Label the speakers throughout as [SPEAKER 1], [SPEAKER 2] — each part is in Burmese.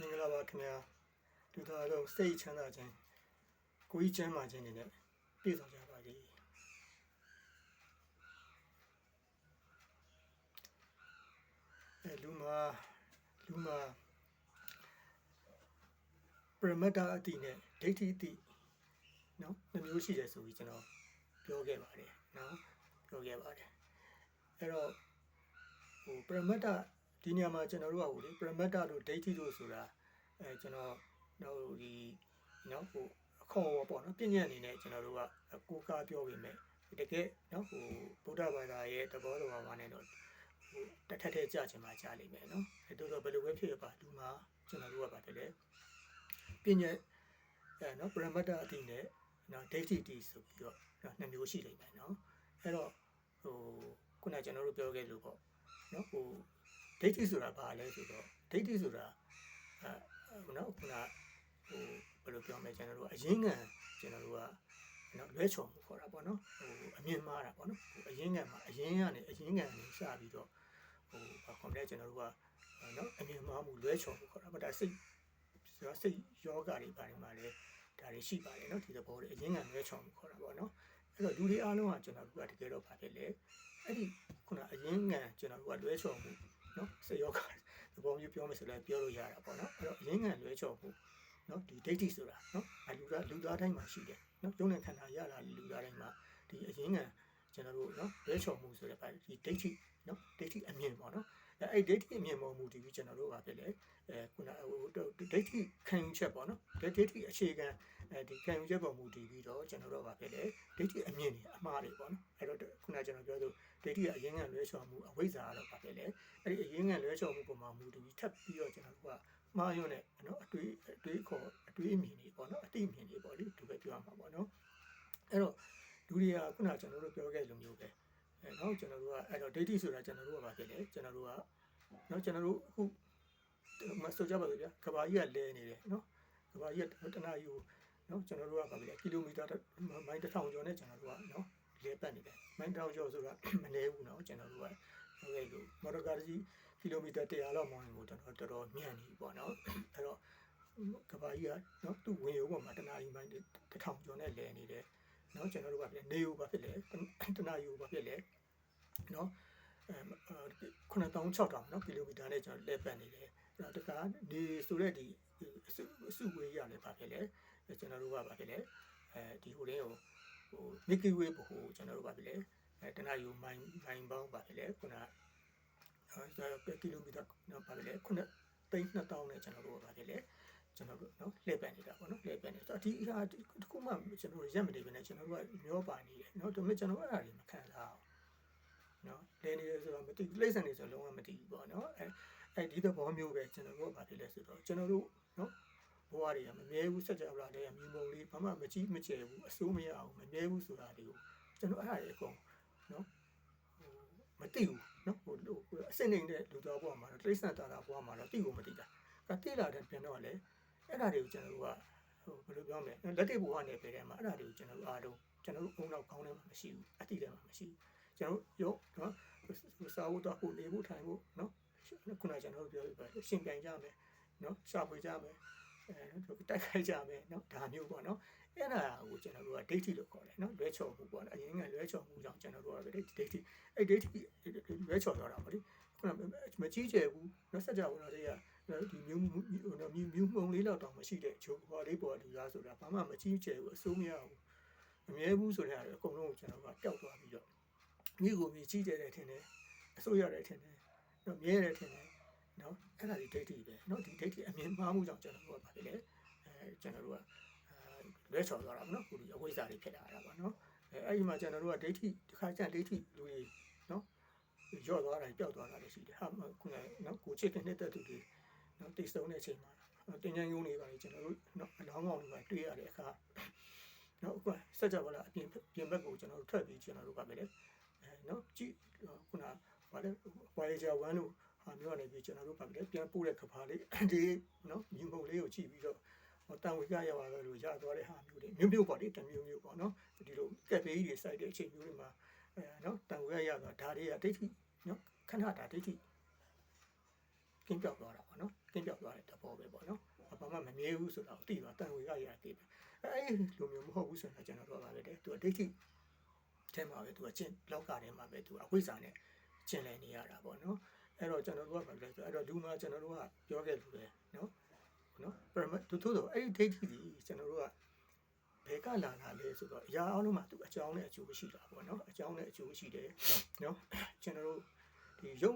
[SPEAKER 1] မင်္ဂလာပါခင်ဗျာဒီတော့တော့စိတ်ချမ်းသာခြင်းကိုကြီးချမ်းသာခြင်းတွေနဲ့ပြည့်စုံကြပါစေအဲလူမလူမပရမတ္တအတိနဲ့ဒိဋ္ဌိအတိနော်နှမျိုးရှိတယ်ဆိုပြီးကျွန်တော်ပြောခဲ့ပါတယ်နော်ပြောခဲ့ပါတယ်အဲ့တော့ဟိုပရမတ္တ ဒီနေရာမှာကျွန်တော်တို့ကဟိုလေပရမတ္တတို့ဒိဋ္ဌိတို့ဆိုတာအဲကျွန်တော်တို့ဒီနော်ဟိုအခေါ်ပေါ့နော်ပြည့်ညက်အနေနဲ့ကျွန်တော်တို့ကကိုးကားပြောပြီးမယ်တကယ်နော်ဟိုဗုဒ္ဓဘာသာရဲ့သဘောတော်မှာနဲ့တော့ဟိုတစ်ထက်ထက်ကြချင်မှကြားလိမ့်မယ်နော်အဲတို့တော့ဘယ်လိုပဲဖြစ်ပါလူမှာကျွန်တော်တို့ကပါတယ်လေပြည့်ညက်အဲနော်ပရမတ္တအတိနဲ့နော်ဒိဋ္ဌိတိဆိုပြီးတော့နော်နှစ်မျိုးရှိလိမ့်မယ်နော်အဲ့တော့ဟိုခုနကကျွန်တော်တို့ပြောခဲ့လို့ပေါ့နော်ဟို ဒိဋ္ဌိဆိုတာဘာလဲဆိုတော့ဒိဋ္ဌိဆိုတာအဲနော်ခုနဟိုဘယ်လိုပြောမလဲကျွန်တော်တို့အရင်းငံကျွန်တော်တို့ကနော်လွဲချော်မှုခေါ်တာပေါ့နော်ဟိုအမြင်မှားတာပေါ့နော်ဟိုအရင်းငံမှာအရင်းကနေအရင်းငံကနေစပြီးတော့ဟိုဘာခေါ်မလဲကျွန်တော်တို့ကနော်အမြင်မှားမှုလွဲချော်မှုခေါ်တာပေါ့ဒါစိတ်ဆိုတော့စိတ်ယောဂတွေပါတယ်မှာလေဒါတွေရှိပါတယ်နော်ဒီသဘောတွေအရင်းငံလွဲချော်မှုခေါ်တာပေါ့နော်အဲ့တော့လူတွေအားလုံးကကျွန်တော်တို့ကတကယ်တော့ဘာဖြစ်လဲအဲ့ဒီခုနအရင်းငံကျွန်တော်တို့ကလွဲချော်မှု နော်စိတ်ယောဂသဘောမျိုးပြောမယ်ဆိုလည်းပြောလို့ရတာပေါ့နော်အဲ့တော့အရင်းငံလွဲချော်မှုနော်ဒီဒိဋ္ဌိဆိုတာနော်အလူသားလူသားတိုင်းမှာရှိတယ်နော်ယုံနဲ့ခန္ဓာရလာလူသားတိုင်းမှာဒီအရင်းငံကျွန်တော်တို့နော်လွဲချော်မှုဆိုတဲ့ပိုင်းဒီဒိဋ္ဌိနော်ဒိဋ္ဌိအမြင်ပေါ့နော်အဲ့အဲ့ဒိဋ္ဌိအမြင်ပေါ်မူတည်ပြီးကျွန်တော်တို့ကဖြစ်လေအဲခုနဟိုဒိဋ္ဌိခံယူချက်ပေါ့နော်ဒိဋ္ဌိအခြေခံ အဲဒီခံယူချက်ပေါ်မူတည်ပြီးတော့ကျွန်တော်တို့ကဖြစ်လေဒိဋ္ဌိအမြင်တွေအမှားတွေပေါ့နော်အဲ့တော့ခုနကျွန်တော်ပြောလို့ဒိဋ္ဌိကအရင်းငံလွဲချော်မှုအဝိဇ္ဇာကတော့ပါဖြစ်လေအဲ့ဒီအရင်းငံလွဲချော်မှုပုံမှာမူတည်ပြီးထပ်ပြီးတော့ကျွန်တော်တို့ကမှားရုံနဲ့နော်အတွေးအတွေးခေါ်အတွေးအမြင်တွေပေါ့နော်အတိအမြင်တွေပေါ့လေဒီပဲပြောရမှာပေါ့နော်အဲ့တော့လူတွေကခုနကျွန်တော်တို့ပြောခဲ့လိုမျိုးပဲအဲနော်ကျွန်တော်တို့ကအဲ့တော့ဒိဋ္ဌိဆိုတာကျွန်တော်တို့ကဘာဖြစ်လဲကျွန်တော်တို့ကနော်ကျွန်တော်တို့အခုမဆိုကြပါဘူးဗျာကဘာကြီးကလဲနေတယ်နော်ကဘာကြီးကတနာကြီးကို နော်ကျွန်တော်တို့ကဘာဖြစ်လဲကီလိုမီတာမိုင်တစ်ထောင်ကျော်နဲ့ကျွန်တော်တို့ကနော်လဲပတ်နေတယ်မိုင်တစ်ထောင်ကျော်ဆိုတာမလဲဘူးနော်ကျွန်တော်တို့ကဟုတ်ကဲ့လို့မော်တော်ကားကြီးကီလိုမီတာ100လောက်မောင်းရင်ကိုကျွန်တော်တော်တော်မြန်နေပေါ့နော်အဲ့တော့ကဘာကြီးကနော်သူ့ဝင်ရုံပေါ်မှာတနာရီမိုင်တစ်ထောင်ကျော်နဲ့လဲနေတယ်နော်ကျွန်တော်တို့ကဖြစ်နေယူပါဖြစ်လေတနာယူပါဖြစ်လေနော်အဲ9600နော်ကီလိုမီတာနဲ့ကျွန်တော်လဲပတ်နေတယ်အဲ့တော့တခါနေဆိုတဲ့ဒီအစုအစုဝေးရတယ်ပါဖြစ်လေ ကျွန်တော်တို့ကပါဖြစ်လေအဲဒီဟိုလေးကိုဟို Milky Way ဘို့ကျွန်တော်တို့ပါဖြစ်လေအဲတနာယူမိုင်မိုင်ပေါင်းပါဖြစ်လေခုနအဲကီလိုမီတာနော်ပါဖြစ်လေခုနသိန်း2000နဲ့ကျွန်တော်တို့ပါဖြစ်လေကျွန်တော်တို့နော်လှည့်ပတ်နေတာပေါ့နော်လှည့်ပတ်နေဆိုတော့ဒီအရာတခုမှကျွန်တော်ရက်မနေဘဲနဲ့ကျွန်တော်တို့ကမျောပါနေတယ်နော်ဒါပေမဲ့ကျွန်တော်အဲ့ဒါတွေမခံစားအောင်နော်လဲနေရဆိုတော့မသိဘူးလိမ့်ဆန်နေဆိုလုံးဝမသိဘူးပေါ့နော်အဲအဲဒီသဘောမျိုးပဲကျွန်တော်တို့ကဘာဖြစ်လဲဆိုတော့ကျွန်တော်တို့နော် ဘဝတွေကမမြဲဘူးစัจ java လာတဲ့မြူမုံလေးဘာမှမကြီးမကျယ်ဘူးအစိုးမရအောင်မမြဲဘူးဆိုတာတွေကိုကျွန်တော်အဲ့ဒါတွေအကုန်နော်ဟိုမသိဘူးနော်ဟိုအစစ်နေတဲ့လူတော်ဘဝမှာတော့တိရစ္ဆာန်တာတာဘဝမှာတော့သိကိုမသိတာကတိလာတဲ့ပြန်တော့လေအဲ့ဒါတွေကိုကျွန်တော်တို့ကဟိုဘယ်လိုပြောမလဲလက်တိဘဝနဲ့ပဲတဲ့မှာအဲ့ဒါတွေကိုကျွန်တော်တို့အားလုံးကျွန်တော်တို့အုံနောက်ခေါင်းထဲမှာမရှိဘူးအတိထဲမှာမရှိဘူးကျွန်တော်တို့ရောနော်စာဝတ်တော့ကိုနေဖို့ထိုင်ဖို့နော်ခုနကကျွန်တော်တို့ပြောပြပါရှင်ပြန်ကြမယ်နော်ရှာဖွေကြမယ်အဲ တိုက်ခိုက်ကြမယ်နော်ဒါမျိုးပေါ့နော်အဲ့ဒါကိုကျွန်တော်တို့ကဒိဋ္ဌိလို့ခေါ်တယ်နော်လွဲချော်မှုပေါ့နော်အရင်ကလွဲချော်မှုကြောင့်ကျွန်တော်တို့ကဒိဋ္ဌိဒိဋ္ဌိအဲ့ဒိဋ္ဌိလွဲချော်သွားတာပေါ့လေခုနမကြီးကျယ်ဘူးနော်စัจ java တွေကဒီမြူးမြူးမြူးမှုံလေးတော့တောင်မရှိတဲ့ချိုးဟောလေးပေါ်လူသားဆိုတာဘာမှမကြီးကျယ်ဘူးအစိုးမရဘူးအမြဲဘူးဆိုတဲ့အကုန်လုံးကိုကျွန်တော်ကပျောက်သွားပြီးတော့မိကိုမြကြီးကျယ်တယ်ထင်တယ်အစိုးရတယ်ထင်တယ်နော်မြဲတယ်ထင်တယ် နော်အဲ့ဒါဒီဒိဋ္ဌိပဲနော်ဒီဒိဋ္ဌိအမြင်မှားမှုကြောင့်ကျွန်တော်တို့ကဘာဖြစ်လဲအဲကျွန်တော်တို့ကအဲလွဲချော်သွားတာပေါ့နော်ခုဒီအဝိဇ္ဇာတွေဖြစ်လာတာပေါ့နော်အဲအဲ့ဒီမှာကျွန်တော်တို့ကဒိဋ္ဌိတစ်ခါကျဒိဋ္ဌိလူတွေနော်ရော့သွားတာပျောက်သွားတာလည်းရှိတယ်ဟာခုနကနော်ကိုချစ်တဲ့တဲ့သူတွေနော်တိတ်ဆုံးတဲ့အချိန်မှာတင်ញံယုံနေပါလေကျွန်တော်တို့နော်အလောင်းကောင်တွေပါတွေ့ရတဲ့အခါနော်အခုစัจ java လာအပြင်ပြင်ဘက်ကိုကျွန်တော်တို့ထွက်ပြီးကျွန်တော်တို့ကပဲလေအဲနော်ကြည့်ခုနဘာလဲ Voyager 1လို့ဟာ မျိုးကနေပြီးကျွန်တော်တို့ကပဲပြန်ပို့တဲ့ကဘာလေးဒီနော်မြူမုံလေးကိုကြည့်ပြီးတော့တန်ဝေကရပါတော့လို့ရသွားတဲ့ဟာမျိုးတွေမျိုးမျိုးပေါ့လေတမျိုးမျိုးပေါ့နော်ဒီလိုကက်ဖေးကြီးတွေစိုက်တဲ့အချိန်မျိုးတွေမှာအဲနော်တန်ဝေကရသွားဒါတွေကဒိဋ္ဌိနော်ခဏတာဒိဋ္ဌိကင်းပြောက်သွားတာပေါ့နော်ကင်းပြောက်သွားတဲ့သဘောပဲပေါ့နော်ဘာမှမမြဲဘူးဆိုတော့သိသွားတန်ဝေကရရသိပဲအဲအဲ့လိုမျိုးမဟုတ်ဘူးဆိုတော့ကျွန်တော်တို့ကပါပဲတဲ့သူကဒိဋ္ဌိထဲမှာပဲသူကကျင့်လောကထဲမှာပဲသူကအဝိဇ္ဇာနဲ့ကျင့်လည်နေရတာပေါ့နော် အဲ့တော့ကျွန်တော်တို့ကဘာလဲဆိုအဲ့တော့လူမှာကျွန်တော်တို့ကပြောခဲ့လို့ပဲနော်နော်ပရမတ်သူတို့တော့အဲ့ဒီဒိဋ္ဌိကြီးကျွန်တော်တို့ကဘယ်ကလာတာလဲဆိုတော့အရာအလုံးမှာသူအကြောင်းနဲ့အကျိုးရှိတာပေါ့နော်အကြောင်းနဲ့အကျိုးရှိတယ်နော်ကျွန်တော်တို့ဒီယုံ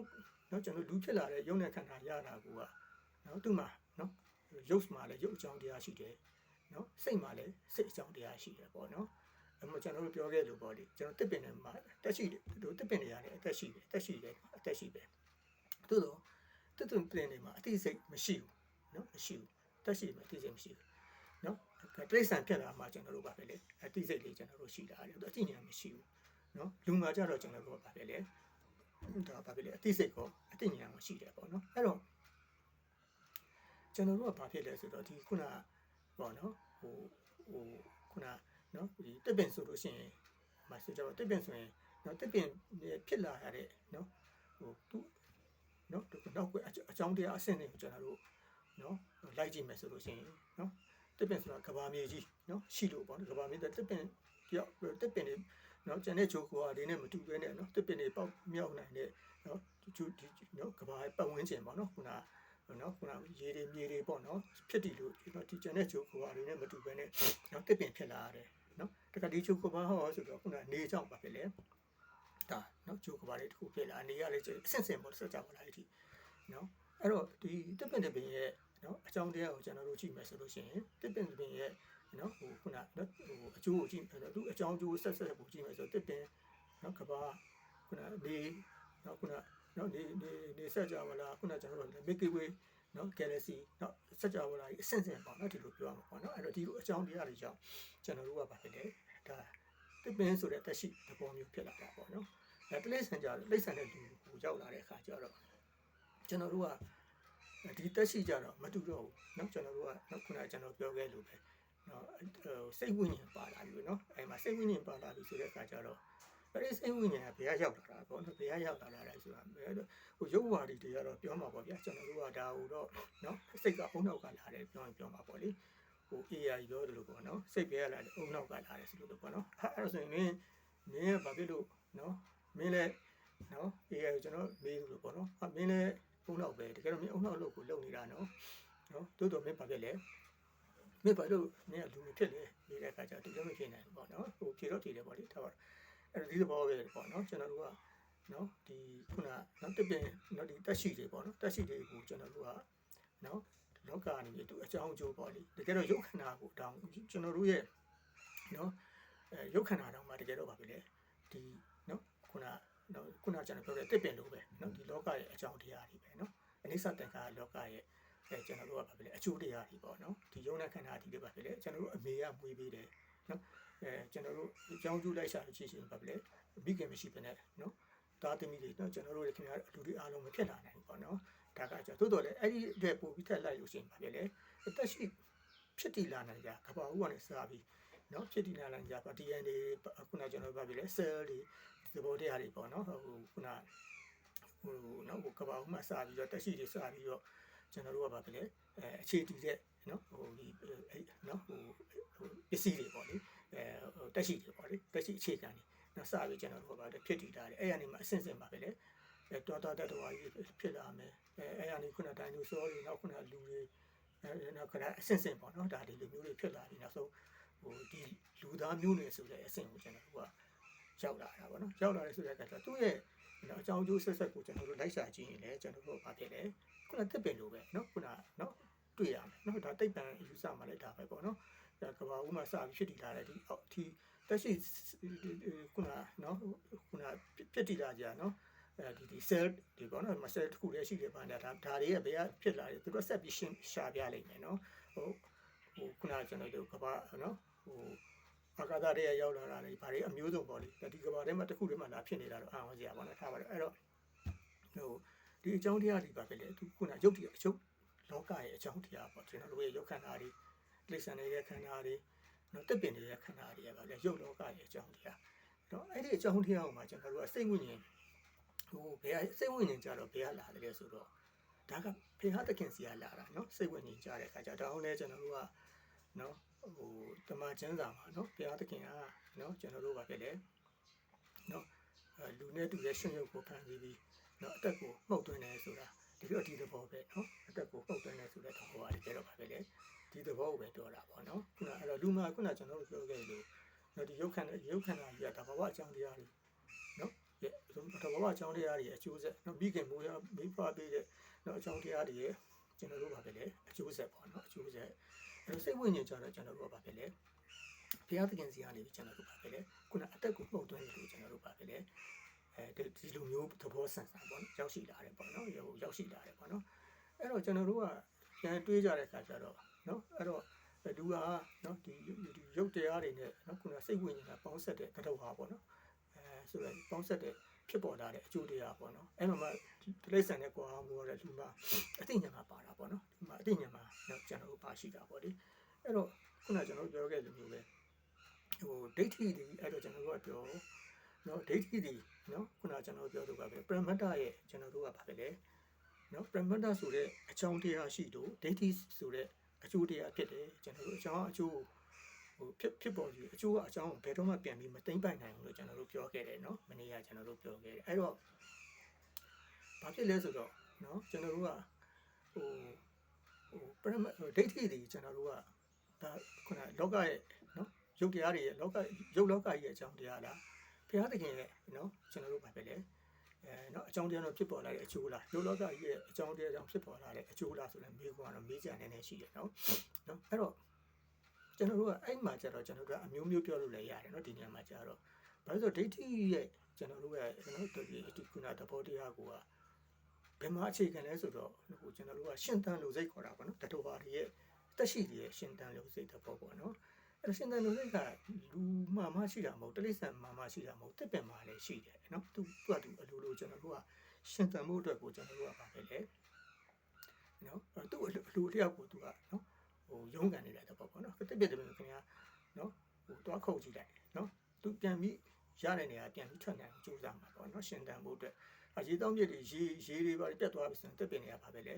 [SPEAKER 1] နော်ကျွန်တော်လူဖြစ်လာတဲ့ယုံနဲ့ခန္ဓာရတာကနော်သူ့မှာနော်ရုပ်မှာလည်းရုပ်အကြောင်းတရားရှိတယ်နော်စိတ်မှာလည်းစိတ်အကြောင်းတရားရှိတယ်ပေါ့နော်အဲ့မှာကျွန်တော်တို့ပြောခဲ့လို့ပေါ့လေကျွန်တော်တစ်ပင်နဲ့မှာတက်ရှိတယ်တို့တစ်ပင်တွေရတယ်အသက်ရှိတယ်အသက်ရှိတယ်အသက်ရှိတယ် သို့တော့တစ်တွင်ပင်တွေမှာအသိစိတ်မရှိဘူးနော်မရှိဘူးတက်ရှိတယ်အသိစိတ်မရှိဘူးနော်တိရစ္ဆာန်ဖြစ်လာမှကျွန်တော်တို့ပါပဲလေအသိစိတ်လေးကျွန်တော်တို့ရှိတာတယ်အသိဉာဏ်မရှိဘူးနော်လူမှာကြတော့ကျွန်တော်တို့ပါပဲလေဒါပါပဲလေအသိစိတ်ကောအသိဉာဏ်မရှိတယ်ပေါ့နော်အဲ့တော့ကျွန်တော်တို့ကဘာဖြစ်လဲဆိုတော့ဒီခုနပေါ့နော်ဟိုဟိုခုနနော်ဒီတက်ပင်ဆိုလို့ရှိရင်မဆိုကြတော့တက်ပင်ဆိုရင်နော်တက်ပင်ဖြစ်လာရတဲ့နော်ဟိုသူ နော်ဒီနောက်ကအကြောင်းတရားအဆင့်တွေကိုကျွန်တော်တို့နော်လိုက်ကြည့်မယ်ဆိုလို့ရှိရင်နော်တက်ပင်ဆိုတာကဘာမြေကြီးနော်ရှိလို့ပေါ့နော်ကဘာမြေတက်ပင်တယောက်တက်ပင်တွေနော်ကျန်တဲ့ဂျိုကွာတွေနဲ့မတူဘဲနဲ့နော်တက်ပင်တွေပေါက်မြောက်နိုင်တဲ့နော်ဒီနော်ကဘာပတ်ဝန်းကျင်ပေါ့နော်ခုနနော်ခုနရေတွေမြေတွေပေါ့နော်ဖြစ်တည်လို့နော်ဒီကျန်တဲ့ဂျိုကွာတွေနဲ့မတူဘဲနဲ့နော်တက်ပင်ဖြစ်လာရတယ်နော်တခါဒီဂျိုကွာဟောဆိုတော့ခုနနေကြောက်ပါပဲလေဒါ နော်ဂျိုကွာတွေတခုဖြစ်လာနေရလေအဆင့်ဆင့်ပေါ့ဆက်ကြပါလားဒီနော်အဲ့တော့ဒီတက်ပင်တဲ့ပင်ရဲ့နော်အကြောင်းတရားကိုကျွန်တော်တို့ကြည့်မယ်ဆိုလို့ရှိရင်တစ်ပင်တစ်ပင်ရဲ့နော်ဟိုခုနနော်ဟိုအကျိုးကိုကြည့်သူအကြောင်းကျိုးဆက်ဆက်ကိုကြည့်မယ်ဆိုတစ်ပင်နော်ကဘာခုနဒီနော်ခုနနော်ဒီဒီဒီဆက်ကြပါလားခုနကျွန်တော်တို့ Milky Way နော် Galaxy နော်ဆက်ကြပါလားအဆင့်ဆင့်ပေါ့နော်ဒီလိုပြောရမှာပေါ့နော်အဲ့တော့ဒီလိုအကြောင်းတရားတွေကြောင့်ကျွန်တော်တို့ကပါဖြစ်တယ်ဒါတစ်ပင်ဆိုတဲ့တက်ရှိသဘောမျိုးဖြစ်လာတာပေါ့နော် အဲတလိဆန်ကြလိဆန်တဲ့လူကိုရောက်လာတဲ့အခါကျတော့ကျွန်တော်တို့ကဒီတက်ရှိကြတော့မတူတော့ဘူးเนาะကျွန်တော်တို့ကเนาะခုနကကျွန်တော်ပြောခဲ့လို့ပဲเนาะစိတ်ဝိညာဉ်ပါလာပြီเนาะအဲမှာစိတ်ဝိညာဉ်ပါလာပြီဆိုတဲ့အခါကျတော့အဲ့ဒီစိတ်ဝိညာဉ်ကဘယ်ရောက်လာတာပေါ့နော်ဘယ်ရောက်လာတာလဲဆိုတာဟိုရုပ်ဝါဒီတွေကတော့ပြောမှာပေါ့ဗျာကျွန်တော်တို့ကဒါဟိုတော့เนาะစိတ်ကအုံနောက်ကလာတယ်ပြောရင်ပြောမှာပေါ့လေဟို AI ပြောတယ်လို့ပေါ့နော်စိတ်ပဲလာတယ်အုံနောက်ကလာတယ်ဆိုလို့ပေါ့နော်အဲ့ဒါဆိုရင်မင်းမင်းကဘာဖြစ်လို့เนาะ မင်းလည်းနော် AI ကိုကျွန်တော်မေးလို့ပေါ့နော်ဟာမင်းလည်းအုံနောက်ပဲတကယ်တော့မင်းအုံနောက်လို့ကိုလုံနေတာနော်နော်တိုးတော်မင်းဘာဖြစ်လဲမင်းဘာလို့မင်းကလူမဖြစ်လဲနေတဲ့အခါကျတော့ဒီလိုမဖြစ်နိုင်ဘူးပေါ့နော်ဟိုဖြေတော့ဖြေတယ်ပေါ့လေထားပါတော့အဲ့တော့ဒီသဘောပဲပေါ့နော်ကျွန်တော်တို့ကနော်ဒီခုနနော်တပင်နော်ဒီတက်ရှိတွေပေါ့နော်တက်ရှိတွေကိုကျွန်တော်တို့ကနော်လောကအနေနဲ့သူအကြောင်းအကျိုးပေါ့လေတကယ်တော့ယုတ်ခန္ဓာကိုတောင်းကျွန်တော်တို့ရဲ့နော်အဲယုတ်ခန္ဓာတောင်းမှာတကယ်တော့ဘာဖြစ်လဲဒီ ခုနနော်ခုနကျွန်တော်ပြောတဲ့တစ်ပင်လိုပဲနော်ဒီလောကရဲ့အကြောင်းတရားတွေပဲနော်အနိစ္စတန်ခါလောကရဲ့အဲကျွန်တော်တို့ကဘာဖြစ်လဲအကျိုးတရားတွေပေါ့နော်ဒီယုံနာခန္ဓာဒီတွေဘာဖြစ်လဲကျွန်တော်တို့အမေကမွေးပေးတယ်နော်အဲကျွန်တော်တို့အကြောင်းကျိုးလိုက်ရှာလို့ရှိရှင်ဘာဖြစ်လဲမိခင်မရှိဘဲနဲ့နော်သားသမီးတွေနော်ကျွန်တော်တို့ခင်ဗျားလူတွေအားလုံးမဖြစ်လာနိုင်ဘူးပေါ့နော်ဒါကကြောင့်သို့တော်လည်းအဲ့ဒီအတွက်ပို့ပြီးထက်လိုက်လို့ရှိရင်ဘာဖြစ်လဲအသက်ရှိဖြစ်တည်လာနိုင်ကြကဘာဦးကနေစားပြီးနော်ဖြစ်တည်လာနိုင်ကြပါ DNA ခုနကျွန်တော်ပြောပြလဲ cell တွေ သဘောတရားတွေပေါ့နော်ဟိုခုနဟိုနော်ဟိုကဘာဦးမှာစပြီးတော့တက်ရှိတွေစပြီးတော့ကျွန်တော်တို့ကဘာဖြစ်လဲအဲအခြေတည်တဲ့နော်ဟိုဒီနော်ဟိုပစ္စည်းတွေပေါ့လေအဲတက်ရှိတွေပေါ့လေတက်ရှိအခြေခံတွေနော်စပြီးကျွန်တော်တို့ကဘာလဲဖြစ်တည်တာတွေအဲ့ရနေမှာအဆင့်ဆင့်ပါပဲလေအဲတော်တော်တက်တော်ကြီးဖြစ်လာမယ်အဲအဲ့ရနေခုနဒိုင်နိုဆောတွေနောက်ခုနလူတွေအဲနောက်ခဏအဆင့်ဆင့်ပေါ့နော်ဒါဒီလိုမျိုးတွေဖြစ်လာပြီးနောက်ဆုံးဟိုဒီလူသားမျိုးနွယ်ဆိုတဲ့အဆင့်ကိုကျွန်တော်တို့က ရောက်လာတာပေါ့နော်ရောက်လာတယ်ဆိုတဲ့အခါကျတော့သူ့ရဲ့နော်အကြောင်းကျိုးဆက်ဆက်ကိုကျွန်တော်တို့လိုက်ရှာကြည့်ရင်လည်းကျွန်တော်တို့ဘာဖြစ်လဲခုနတက်ပင်လိုပဲနော်ခုနနော်တွေ့ရမယ်နော်ဒါတိတ်ပံယူဆမှလည်းဒါပဲပေါ့နော်ဒါကဘာဦးမှာစပြီးဖြစ်တည်လာတဲ့ဒီအောက်ဒီတက်ရှိခုနနော်ခုနပြစ်တည်လာကြနော်အဲဒီဒီ cell ဒီပေါ့နော်မ cell တစ်ခုလည်းရှိတယ်ဗျာဒါဒါတွေကဘယ်ကဖြစ်လာတယ်သူတို့ဆက်ပြီးရှင်းရှာပြလိုက်မယ်နော်ဟိုဟိုခုနကျွန်တော်တို့ကဘာနော်ဟို အာကာသတွေကရောက်လာတာလေဘာတွေအမျိုးစုံပေါ့လေဒီကဘာထဲမှာတစ်ခုတည်းမှာလာဖြစ်နေတာတော့အာဝန်စရာပါလားထားပါတော့အဲ့တော့ဟိုဒီအကြောင်းတရားတွေပါပဲလေသူခုနရုပ်တရားရုပ်လောကရဲ့အကြောင်းတရားပေါ့ကျွန်တော်တို့ရဲ့ရုပ်ခန္ဓာတွေလိစ္ဆန်တွေရဲ့ခန္ဓာတွေနော်တက်ပင်တွေရဲ့ခန္ဓာတွေရဲ့ပါလေရုပ်လောကရဲ့အကြောင်းတရားအဲ့တော့အဲ့ဒီအကြောင်းတရားကိုမှကျွန်တော်တို့ကစိတ်ဝိညာဉ်ဟိုဘယ်ကစိတ်ဝိညာဉ်ကြတော့ဘယ်ကလာတယ်ဆိုတော့ဒါကဖေဟသခင်စီကလာတာနော်စိတ်ဝိညာဉ်ကြတဲ့အခါကျတော့ဒါအောင်လဲကျွန်တော်တို့ကနော် ဟိုဓမ္မကျမ်းစာမှာနော်ဘုရားသခင်ကနော်ကျွန်တော်တို့ကဖြစ်တယ်နော်လူနဲ့တူရဲ့ရှင်ရုပ်ကိုဖန်ပြီးပြီးနော်အသက်ကိုမှုတ်သွင်းတယ်ဆိုတာဒီလိုဒီသဘောပဲနော်အသက်ကိုပုတ်သွင်းနေဆိုတဲ့သဘောအားဖြင့်တော့ပါပဲလေဒီသဘောကိုပဲပြောတာပေါ့နော်ခုနအဲ့တော့လူမှာခုနကျွန်တော်တို့ပြောခဲ့လို့နော်ဒီရုပ်ခန္ဓာရုပ်ခန္ဓာကြီးကဒါဘဝအကြောင်းတရားတွေနော်ရဲ့ဒါဘဝအကြောင်းတရားတွေအကျိုးဆက်နော်ပြီးခင်မိုးရမိဖပေးတဲ့နော်အကြောင်းတရားတွေရဲ့ကျွန်တော်တို့ပါပဲလေအကျိုးဆက်ပေါ့နော်အကျိုးဆက် စိတ်ဝိညာဉ်ကြတော့ကျွန်တော်တို့ပါပဲလေဘုရားသခင်စီကနေပြီးကျွန်တော်တို့ပါပဲလေခုနအသက်ကိုမှုတ်သွင်းလို့ကျွန်တော်တို့ပါပဲလေအဲဒီလိုမျိုးသဘောဆန်ဆန်ပေါ့နော်ရောက်ရှိလာတယ်ပေါ့နော်ရောက်ရှိလာတယ်ပေါ့နော်အဲ့တော့ကျွန်တော်တို့ကပြန်တွေးကြတဲ့အခါကျတော့နော်အဲ့တော့လူကနော်ဒီရုပ်တရားတွေနဲ့နော်ခုနစိတ်ဝိညာဉ်ကပေါင်းဆက်တဲ့ကတော့ဟာပေါ့နော်အဲဆိုတော့ပေါင်းဆက်တဲ့ ဖြစ်ပေါ်လာတဲ့အကျိုးတရားပေါ့နော်အဲ့မှာမှတိရစ္ဆာန်နဲ့ကွာမိုးရတဲ့လူမှာအသိဉာဏ်ကပါတာပေါ့နော်ဒီမှာအသိဉာဏ်မှာနော်ကျွန်တော်တို့ပါရှိတာပေါ့ဒီအဲ့တော့ခုနကျွန်တော်ပြောခဲ့လိုမျိုးပဲဟိုဒိဋ္ဌိတွေအဲ့တော့ကျွန်တော်တို့ကပြောနော်ဒိဋ္ဌိတွေနော်ခုနကျွန်တော်ပြောလို့ပါပဲပရမတ္တရဲ့ကျွန်တော်တို့ကပါပဲလေနော်ပရမတ္တဆိုတဲ့အကြောင်းတရားရှိလို့ဒိဋ္ဌိဆိုတဲ့အကျိုးတရားဖြစ်တယ်ကျွန်တော်တို့အကြောင်းအကျိုး ဟိုဖြစ်ဖြစ်ပေါ်ပြီးအကျိုးကအကြောင်းဘယ်တော့မှပြန်ပြီးမသိမ့်ပိုင်နိုင်ဘူးလို့ကျွန်တော်တို့ပြောခဲ့တယ်နော်မနေ့ကကျွန်တော်တို့ပြောခဲ့တယ်အဲ့တော့ဘာဖြစ်လဲဆိုတော့နော်ကျွန်တော်တို့ကဟိုဟိုပရမဒိဋ္ဌိတွေကျွန်တော်တို့ကဒါခုနလောကရဲ့နော်ရုပ်တရားတွေရဲ့လောကရုပ်လောကကြီးရဲ့အကြောင်းတရားလားဘုရားသခင်ရဲ့နော်ကျွန်တော်တို့ဘာပဲလဲအဲနော်အကြောင်းတရားတော့ဖြစ်ပေါ်လာတဲ့အကျိုးလားရုပ်လောကကြီးရဲ့အကြောင်းတရားကြောင့်ဖြစ်ပေါ်လာတဲ့အကျိုးလားဆိုလည်းမေးခွန်းကတော့မေးကြနေနေရှိတယ်နော်နော်အဲ့တော့ ကျွန်တော်တို့ကအဲ့မှာကျတော့ကျွန်တော်တို့ကအမျိုးမျိုးပြောလို့လည်းရတယ်နော်ဒီနေရာမှာကျတော့ဘာလို့ဆိုဒိဋ္ဌိရဲ့ကျွန်တော်တို့ရဲ့နော်ဒီဒီခုနသဘောတရားကိုကဘယ်မှာအခြေခံလဲဆိုတော့ဟိုကျွန်တော်တို့ကရှင်တန်လို့စိတ်ခေါ်တာပေါ့နော်တတော်ဘာတွေရဲ့တက်ရှိတွေရဲ့ရှင်တန်လို့စိတ်သဘောပေါ့နော်အဲ့ရှင်တန်လို့စိတ်ကလူမှမရှိတာမဟုတ်တလိษံမှမရှိတာမဟုတ်တစ်ပင်မှလည်းရှိတယ်နော်သူသူကသူအလိုလိုကျွန်တော်တို့ကရှင်တန်မှုအတွက်ကိုကျွန်တော်တို့ကပါပဲလေနော်သူ့အလိုတယောက်ကိုသူကနော် ဟိုရုန်းကန်နေတဲ့သဘောပေါ့နော်တစ်ပြက်တစ်ပြက်ခင်ဗျာနော်ဟိုတွားခုတ်ကြည့်လိုက်နော်သူပြန်ပြီးရတဲ့နေရာပြန်ပြီးထွက်နိုင်ကြိုးစားမှာပေါ့နော်ရှင်တန်မှုအတွက်အရေးတောင်းပြစ်တွေရေရေတွေပါပြတ်သွားပြီဆိုရင်တစ်ပင်နေရာပါပဲလေ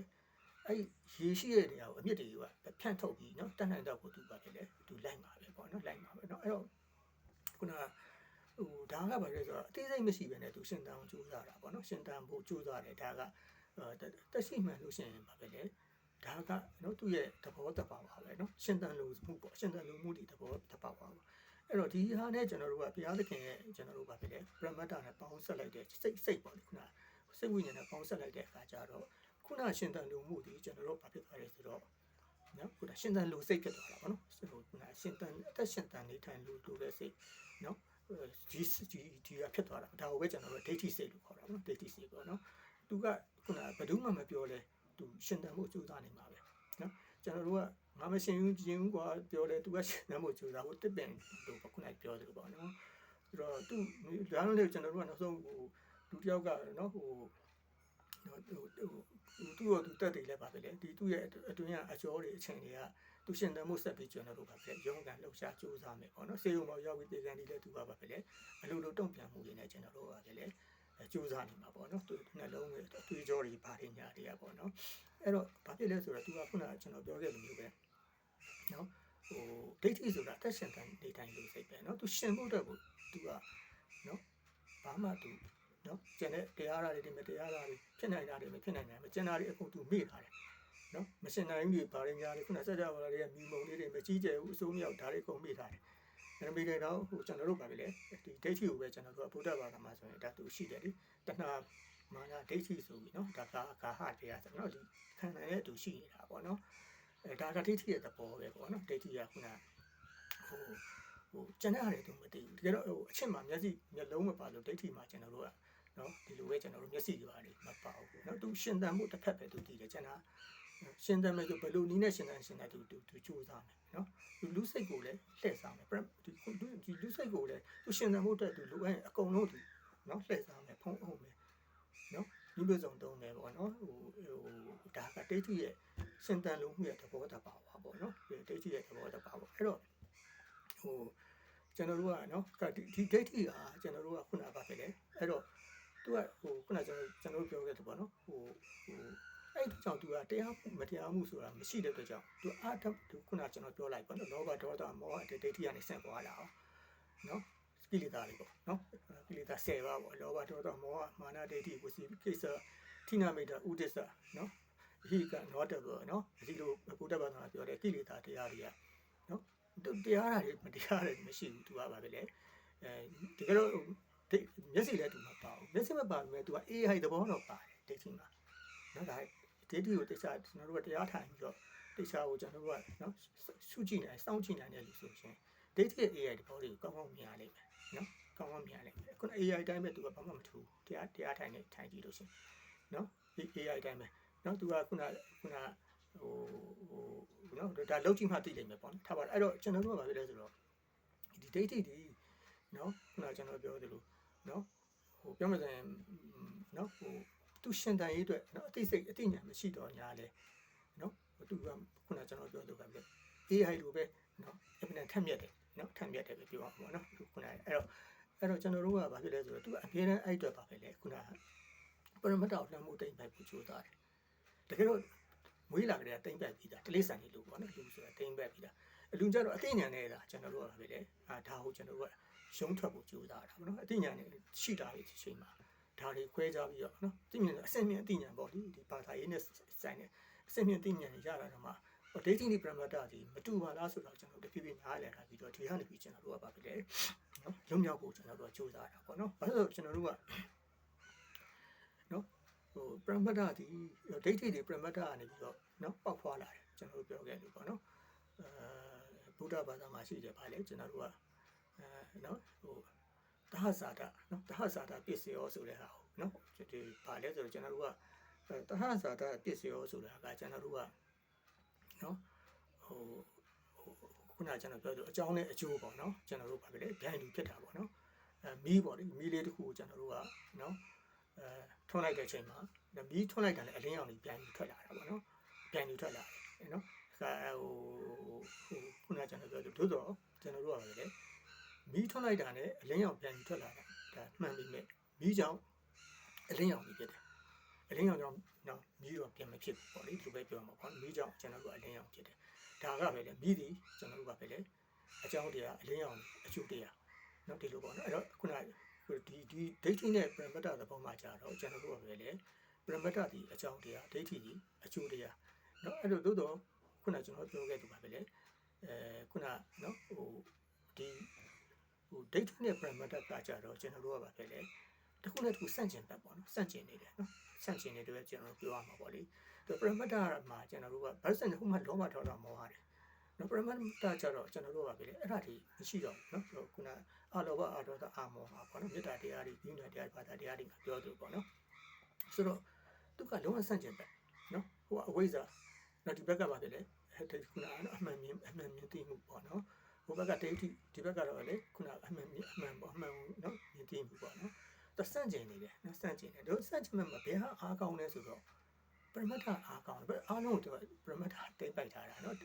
[SPEAKER 1] အဲ့ရေရှိတဲ့နေရာကိုအမြင့်တွေကဖြန့်ထုတ်ပြီးနော်တတ်နိုင်တော့ကိုသူပါပဲလေသူလိုက်မှာပဲပေါ့နော်လိုက်မှာပဲနော်အဲ့တော့ခုနကဟိုဒါကဘာလဲဆိုတော့အသေးစိတ်မရှိဘဲနဲ့သူရှင်တန်ကိုကြိုးစားတာပေါ့နော်ရှင်တန်ဖို့ကြိုးစားတယ်ဒါကတက်ရှိမှန်လို့ရှိရင်ဘာပဲလဲ ဒါကနော်သူ့ရဲ့သဘောတဘာပါပဲနော်ရှင်တန်လို့မှုပေါ့ရှင်တန်လို့မှုဒီသဘောတဘာပါအဲ့တော့ဒီဟာနဲ့ကျွန်တော်တို့ကဘုရားသခင်ရဲ့ကျွန်တော်တို့ကဖြစ်တယ်ပရမတ္တနဲ့ပေါင်းဆက်လိုက်တဲ့စိတ်စိတ်ပေါ့လေခုနစိတ်ဝိညာဉ်နဲ့ပေါင်းဆက်လိုက်တဲ့အခါကျတော့ခုနရှင်တန်လူမှုဒီကျွန်တော်တို့ဘာဖြစ်သွားလဲဆိုတော့နော်ခုနရှင်တန်လူစိတ်ဖြစ်သွားတာပေါ့နော်ဆိုတော့ခုနရှင်တန်အသက်ရှင်တန်နေထိုင်လူလူတဲ့စိတ်နော်ဒီဒီဒီကဖြစ်သွားတာဒါကိုပဲကျွန်တော်တို့ဒိဋ္ဌိစိတ်လို့ခေါ်တာနော်ဒိဋ္ဌိစိတ်ပေါ့နော်သူကခုနဘယ်သူမှမပြောလဲ သူရှင်တန်မှုစူးစမ်းနေမှာပဲနော်ကျွန်တော်တို့ကငါမရှင်ဘူးကျင်ကွာပြောတယ်သူကရှင်တန်မှုစူးစမ်းဖို့တစ်ပင်လို့ခုနပြောတယ်ပေါ့နော်ဆိုတော့သူဒါတော့လေကျွန်တော်တို့ကနောက်ဆုံးဟိုလူတယောက်ကနော်ဟိုနော်ဟိုဟိုသူ့ရောသူတက်တယ်လည်းပါပဲလေဒီသူ့ရဲ့အတွင်းကအကျော်တွေအချိန်တွေကသူရှင်တန်မှုဆက်ပြီးကျွန်တော်တို့ပါပဲရုံးကန်လှုပ်ရှားစူးစမ်းမယ်ပေါ့နော်စေုံပေါ်ရောက်ပြီးတေကန်ဒီလည်းသူပါပါပဲလေအလိုလိုတုံ့ပြန်မှုတွေနဲ့ကျွန်တော်တို့ပါပဲလေ ကြိုးစားနေမှာပေါ့နော်သူနှလုံးတွေသွေးကြောတွေဘာတွေညာတွေကပေါ့နော်အဲ့တော့ဘာဖြစ်လဲဆိုတော့သူကခုနကကျွန်တော်ပြောခဲ့လိုမျိုးပဲနော်ဟိုဒိဋ္ဌိဆိုတာအသက်ရှင်တိုင်းနေတိုင်းလို့စိတ်ပဲနော်သူရှင်ဖို့အတွက်ကိုသူကနော်ဘာမှသူနော်ကျန်တဲ့တရားဓာတ်တွေဒီမတရားဓာတ်တွေဖြစ်နိုင်တာတွေမဖြစ်နိုင်တာမကျန်တာတွေအကုန်သူမေ့ထားတယ်နော်မရှင်နိုင်တွေဘာတွေညာတွေခုနစัจ java တွေကမြုံမုံလေးတွေမကြီးကျယ်ဘူးအစိုးမြောက်ဓာတ်တွေကုန်မေ့ထားတယ် အဲ့ပြီးတဲ့နောက်ဟိုကျွန်တော်တို့ကလည်းဒီဒိဋ္ဌိကိုပဲကျွန်တော်တို့ကဗုဒ္ဓဘာသာမှာဆိုရင်ဒါသူရှိတယ်လေတဏှာမာနဒိဋ္ဌိဆိုပြီးနော်ဒါကအခါဟတရားဆိုတော့ဒီခန္ဓာရဲ့သူရှိနေတာပေါ့နော်အဲဒါကဒိဋ္ဌိရဲ့သဘောပဲပေါ့နော်ဒိဋ္ဌိကခုနဟိုဟိုကျန်တဲ့အားတွေသူမသိဘူးတကယ်တော့ဟိုအချက်မှာမျက်စိမျက်လုံးမပါလို့ဒိဋ္ဌိမှာကျွန်တော်တို့ကနော်ဒီလိုပဲကျွန်တော်တို့မျက်စိတွေပါနေမပါဘူးပေါ့နော်သူရှင်သန်မှုတစ်ဖက်ပဲသူတည်တယ်ကျွန်တော်ရှင်သန်မယ်ဆိုဘယ်လိုနည်းနဲ့ရှင်သန်ရှင်သန်သူသူစူးစမ်းတယ် နော်သူလူစိတ်ကိုလည်းလှည့်စားမယ်ဒီဒီလူစိတ်ကိုလည်းသူရှင်တန်မှုအတွက်သူလိုအပ်အကုန်လုံးသူနော်လှည့်စားမယ်ဖုံးအောင်မယ်နော်ဒီလိုစုံတုံးမယ်ပေါ့နော်ဟိုဟိုဒါကဒိဋ္ဌိရဲ့ရှင်တန်လုံးမှုရဲ့သဘောတဘာဝပေါ့နော်ဒီဒိဋ္ဌိရဲ့သဘောတဘာဝအဲ့တော့ဟိုကျွန်တော်တို့ကနော်ဒီဒီဒိဋ္ဌိကကျွန်တော်တို့ကခုနကပါပဲလေအဲ့တော့သူကဟိုခုနကျွန်တော်ကျွန်တော်တို့ပြောခဲ့တယ်ပေါ့နော်ဟိုဟို အဲ့ဒါကြောင့်သူကတရားမတရားမှုဆိုတာမရှိတဲ့အတွက်ကြောင့်သူအာထပ်သူခုနကျွန်တော်ပြောလိုက်ပေါ့နော်လောဘဒေါသမောဟဒိဋ္ဌိကနေဆင့်ပေါ်လာအောင်နော်ကိလေသာလေးပေါ့နော်ကိလေသာ၁၀ပါးပေါ့လောဘဒေါသမောဟမာနဒိဋ္ဌိဝစီကိစ္စထိနာမိတ်တာဥဒစ္စနော်ဟိကနောတဘောနော်ဒီလိုဘုဒ္ဓဘာသာပြောတဲ့ကိလေသာတရားတွေကနော်တရားဓာတ်တွေမတရားတွေမရှိဘူးသူကပါပဲလေအဲတကယ်လို့မျက်စိလည်းသူမပါဘူးမျက်စိမပါဘူးလေသူက AI သဘောတော့ပါတယ်ဒိဋ္ဌိမှာနော်ဒါ ဒိဋ္ဌိကိုတိကျကျွန်တော်တို့ကတရားထိုင်ပြီးတော့တိကျကိုကျွန်တော်တို့ကနော်ရှုကြည့်နိုင်စောင့်ကြည့်နိုင်တယ်လို့ဆိုရှင်ဒိဋ္ဌိ AI သဘောတွေကိုကောင်းကောင်းမြင်ရလိမ့်မယ်နော်ကောင်းကောင်းမြင်ရလိမ့်မယ်ခုန AI တိုင်းပဲ तू ကဘာမှမထူးတရားတရားထိုင်နေထိုင်ကြည့်လို့ရှင်နော်ဒီ AI တိုင်းပဲနော် तू ကခုနခုနဟိုဟိုနော်ဒါလောက်ကြည့်မှသိလိမ့်မယ်ပေါ့နော်ထားပါအဲ့တော့ကျွန်တော်တို့ကဘာဖြစ်လဲဆိုတော့ဒီဒိဋ္ဌိဒီနော်ခုနကျွန်တော်ပြောသလိုနော်ဟိုပြောမှဆိုရင်နော်ဟို သူရှင်တန်ရေးအတွက်နော်အသိစိတ်အသိဉာဏ်မရှိတော့ညာလဲနော်သူကခုနကျွန်တော်ပြောလို့ပဲ AI လိုပဲနော်အမှန်ထက်မြက်တယ်နော်ထက်မြက်တယ်ပဲပြောအောင်ပေါ့နော်ခုနအဲ့တော့အဲ့တော့ကျွန်တော်တို့ကဘာဖြစ်လဲဆိုတော့သူကအပြည့်နဲ့အဲ့အတွက်ပါပဲလေခုနပရမတ္တလှမ်းမှုတိမ်ပိုက်ကိုကြိုးစားတယ်တကယ်တော့မွေးလာကြတဲ့တိမ်ပိုက်ပြီးတာတလေးဆန်နေလို့ပေါ့နော်လူဆိုတာတိမ်ပိုက်ပြီးတာအလူကြတော့အသိဉာဏ်နဲ့တာကျွန်တော်တို့ကဘာဖြစ်လဲအာဒါကိုကျွန်တော်တို့ကရုံးထွက်ဖို့ကြိုးစားတာပေါ့နော်အသိဉာဏ်နဲ့ရှိတာဒီချိန်မှာ ဒါတွေခွဲခြားပြီးတော့နော်သိဉာဏ်အစင်မြင့်အသိဉာဏ်ပေါ့ဒီဒီဘာသာရေးနဲ့ဆိုင်တဲ့အစင်မြင့်သိဉာဏ်တွေရတာတော့မှဒိဋ္ဌိနိပရမတ္တဒီမတူပါလားဆိုတော့ကျွန်တော်တို့တဖြည်းဖြည်းနားလည်လာပြီးတော့ဒီကနေပြီးကျွန်တော်တို့ကဘာဖြစ်လဲနော်ရုံမြောက်ဖို့ကျွန်တော်တို့ကစူးစမ်းတာပေါ့နော်ဘာလို့ကျွန်တော်တို့ကနော်ဟိုပရမတ္တဒီဒိဋ္ဌိတွေပရမတ္တကနေပြီးတော့နော်ပောက်ဖွာလာတယ်ကျွန်တော်တို့ပြောခဲ့လို့ပေါ့နော်အဲဗုဒ္ဓဘာသာမှာရှိတယ်ဗာလေကျွန်တော်တို့ကအဲနော်ဟို တဟဇာတနော်တဟဇာတပစ္စယောဆိုတဲ့ဟာကိုနော်ဒီဗာလဲဆိုတော့ကျွန်တော်တို့ကတဟဇာတပစ္စယောဆိုတာကကျွန်တော်တို့ကနော်ဟိုဟိုခုနကကျွန်တော်ပြောလို့အကြောင်းနဲ့အကျိုးပေါ့နော်ကျွန်တော်တို့ဗာပဲလေဗျိုင်းလူဖြစ်တာပေါ့နော်အဲမီးပေါ့လေမီးလေးတစ်ခုကိုကျွန်တော်တို့ကနော်အဲထွန်းလိုက်တဲ့ချိန်မှာမီးထွန်းလိုက်တာလည်းအလင်းရောင်ကြီးပြန်ပြီးထွက်လာတာပေါ့နော်ပြန်ပြီးထွက်လာတယ်နော်အဲဟိုဟိုခုနကကျွန်တော်ပြောလို့သို့တော့ကျွန်တော်တို့ကဗာပဲလေ မီးထွန်းလိုက်တာနဲ့အလင်းရောင်ပြန်ပြီးထွက်လာတာဒါမှန်ပြီမဲ့မီးကြောင့်အလင်းရောင်ကြီးဖြစ်တယ်အလင်းရောင်ကြောင့်နော်မီးတော့ပြန်မဖြစ်ဘူးပေါ့လေဒီလိုပဲပြောမှာပေါ့မီးကြောင့်ကျွန်တော်တို့အလင်းရောင်ဖြစ်တယ်ဒါကပဲလေမီးဒီကျွန်တော်တို့ကပဲလေအကြောင်းတရားအလင်းရောင်အကျိုးတရားနော်ဒီလိုပေါ့နော်အဲ့တော့ခုနဒီဒီဒိဋ္ဌိနဲ့ပရမတ္တသဘောမှာကြာတော့ကျွန်တော်တို့ကပဲလေပရမတ္တဒီအကြောင်းတရားဒိဋ္ဌိဒီအကျိုးတရားနော်အဲ့လိုသို့တော့ခုနကျွန်တော်ပြောခဲ့သူပါပဲလေအဲခုနနော်ဟိုဒီ ဟိုဒိဋ္ဌိနဲ့ပရမတ္တကကြာတော့ကျွန်တော်တို့ကပါပဲလေတစ်ခုနဲ့တစ်ခုစန့်ကျင်တတ်ပေါ့နော်စန့်ကျင်နေတယ်နော်ဆန့်ကျင်နေတယ်ကျွန်တော်ပြောရမှာပေါ့လေဒီပရမတ္တမှာကျွန်တော်တို့ကဗတ်စံတစ်ခုမှလောဘဒေါသမောဟတယ်နော်ပရမတ္တကျတော့ကျွန်တော်တို့ကပဲလေအဲ့ဒါဒီမရှိတော့နော်ခုနအလောဘအဒေါသအမောဟပေါ့နော်မေတ္တာတရားတွေပြီးနေတရားဘာသာတရားတွေမှာပြောသူပေါ့နော်ဆိုတော့သူကလုံးဝဆန့်ကျင်ပဲနော်ဟိုအဝိဇ္ဇာနော်ဒီဘက်ကပါပဲလေအဲ့ဒီခုနအမှန်မြင်အမှန်မြင်သိမှုပေါ့နော် ဟိုဘက်ကဒိဋ္ဌိဒီဘက်ကတော့လေခုနအမှန်မြင်အမှန်ပေါ့အမှန်နော်မြင်သိမှုပေါ့နော်တဆန့်ကျင်နေတယ်နော်ဆန့်ကျင်တယ်တို့ဆန့်ကျင်မဲ့မှာဘယ်ဟာအားကောင်းလဲဆိုတော့ပရမတ္ထအားကောင်းတယ်အားလုံးကိုပရမတ္ထတိမ့်ပိုက်ထားတာနော်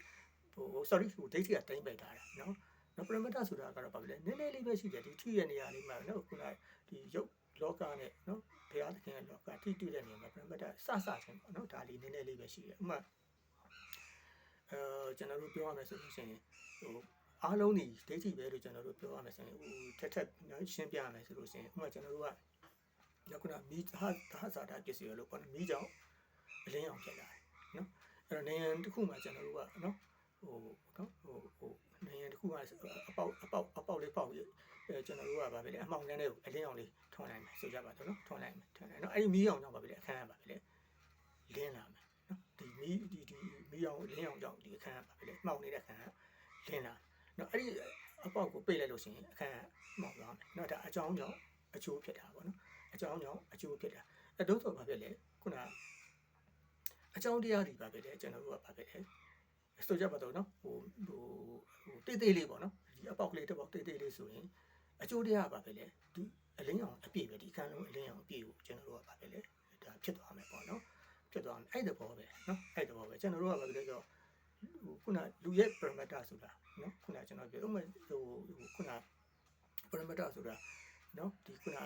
[SPEAKER 1] ဟို sorry ဟိုဒိဋ္ဌိကတိမ့်ပိုက်ထားတာနော်နော်ပရမတ္ထဆိုတာကတော့ဘာဖြစ်လဲနည်းနည်းလေးပဲရှိတယ်ဒီထိရနေရာလေးမှာနော်ခုနဒီရုပ်လောကနဲ့နော်ဘုရားသခင်ရဲ့လောကထိတွေ့တဲ့နေရာမှာပရမတ္ထစစချင်းပေါ့နော်ဒါလေးနည်းနည်းလေးပဲရှိတယ်ဥမာအဲကျွန်တော်တို့ပြောရမယ်ဆိုလို့ရှိရင်ဟို အားလုံးဒီဒိဋ္ဌိပဲလို့ကျွန်တော်တို့ပြောရမယ်ဆိုရင်ဟိုထက်ထက်နော်ရှင်းပြရမယ်ဆိုလို့ရှိရင်ဥမာကျွန်တော်တို့ကညခုနမီးဟာဟာစာတာပစ္စည်းရလို့ပေါ့နော်မီးကြောင့်အလင်းအောင်ဖြစ်လာတယ်နော်အဲ့တော့နေရန်တစ်ခုမှကျွန်တော်တို့ကနော်ဟိုနော်ဟိုဟိုနေရန်တစ်ခုကအပေါက်အပေါက်အပေါက်လေးပေါက်ပြီးအဲကျွန်တော်တို့ကဗာပဲလေအမှောင်တန်းလေးကိုအလင်းအောင်လေးထွန်လိုက်မယ်ဆိုကြပါတော့နော်ထွန်လိုက်မယ်ထွန်လိုက်နော်အဲ့ဒီမီးအောင်ကြောင့်ဗာပဲလေအခန်းကဗာပဲလေလင်းလာမယ်နော်ဒီမီးဒီဒီမီးအောင်လင်းအောင်ကြောင့်ဒီအခန်းကဗာပဲလေမှောင်နေတဲ့အခန်းကလင်းလာ နော်အဲ့ဒီအပေါက်ကိုပိတ်လိုက်လို့ရှိရင်အခန်းကမှောင်သွားမယ်နော်ဒါအကြောင်းကြောင့်အချိုးဖြစ်တာပေါ့နော်အကြောင်းကြောင့်အကျိုးဖြစ်တာအဲတို့ဆိုဘာဖြစ်လဲခုနအကြောင်းတရားတွေပါပဲလေကျွန်တော်တို့ကဘာဖြစ်လဲဆိုကြပါတော့နော်ဟိုဟိုဟိုတိတ်တိတ်လေးပေါ့နော်ဒီအပေါက်ကလေးတစ်ပေါက်တိတ်တိတ်လေးဆိုရင်အကျိုးတရားပါပဲလေဒီအလင်းအောင်အပြည့်ပဲဒီကံလုံးအလင်းအောင်အပြည့်ကိုကျွန်တော်တို့ကဘာပဲလေဒါဖြစ်သွားမယ်ပေါ့နော်ဖြစ်သွားမယ်အဲ့တဘောပဲနော်အဲ့တဘောပဲကျွန်တော်တို့ကဘာပဲလဲဆိုတော့ဟို ခုနလူရဲ့ parameter ဆိုတာနော်ခုနကျွန်တော်ပြောဥမာဟိုခုန parameter ဆိုတာနော်ဒီခုန